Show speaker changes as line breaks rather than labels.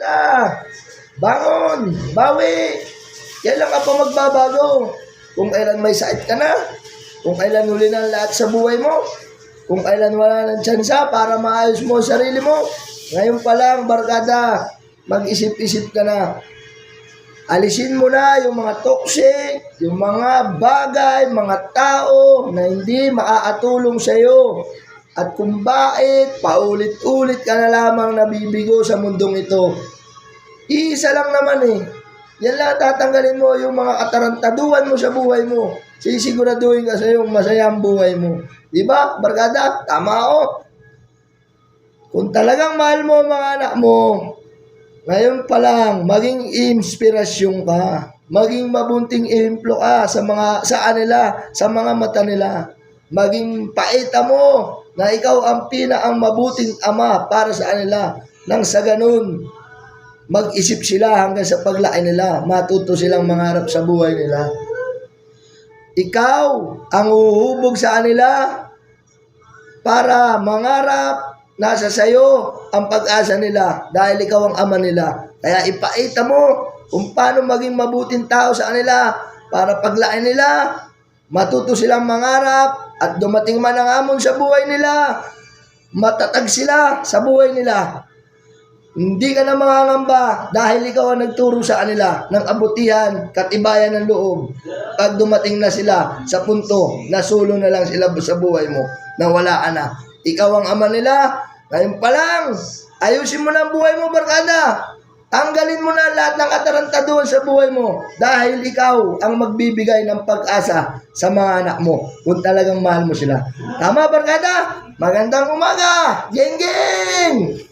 Ta, bangon, bawi. Kailan ka pa magbabago? Kung kailan may sakit ka na, kung kailan huli na ang lahat sa buhay mo, kung kailan wala ng tsansa para maayos mo ang sarili mo, ngayon pa lang, barkada, mag-isip-isip ka na. Alisin mo na yung mga toxic, yung mga bagay, mga tao na hindi maaatulong sa iyo. At kung bakit, paulit-ulit ka na lamang nabibigo sa mundong ito. Iisa lang naman eh. Yan lang tatanggalin mo yung mga katarantaduhan mo sa buhay mo. Sisiguraduhin ka sa yung masaya buhay mo. Di ba, barkada? Tama ako. Kung talagang mahal mo mga anak mo, ngayon pa lang, maging inspirasyon ka. Maging mabunting implo ka sa mga sa kanila, sa mga mata nila. Maging paita mo na ikaw ang pinaang mabuting ama para sa kanila. Nang sa ganun, mag-isip sila hanggang sa paglaki nila. Matuto silang mangarap sa buhay nila. Ikaw ang uhubog sa kanila para mangarap nasa sayo ang pag-asa nila dahil ikaw ang ama nila. Kaya ipaita mo kung paano maging mabuting tao sa kanila para paglaki nila, matuto silang mangarap at dumating man ang amon sa buhay nila, matatag sila sa buhay nila. Hindi ka na mangangamba dahil ikaw ang nagturo sa kanila ng abutihan, katibayan ng loob. Pag dumating na sila sa punto, nasulo na lang sila sa buhay mo, na wala ka na. Ikaw ang ama nila, ngayon pa lang, ayusin mo na ang buhay mo, barkada. Tanggalin mo na lahat ng atarantaduhan sa buhay mo dahil ikaw ang magbibigay ng pag-asa sa mga anak mo kung talagang mahal mo sila. Tama, barkada? Magandang umaga! Geng, geng!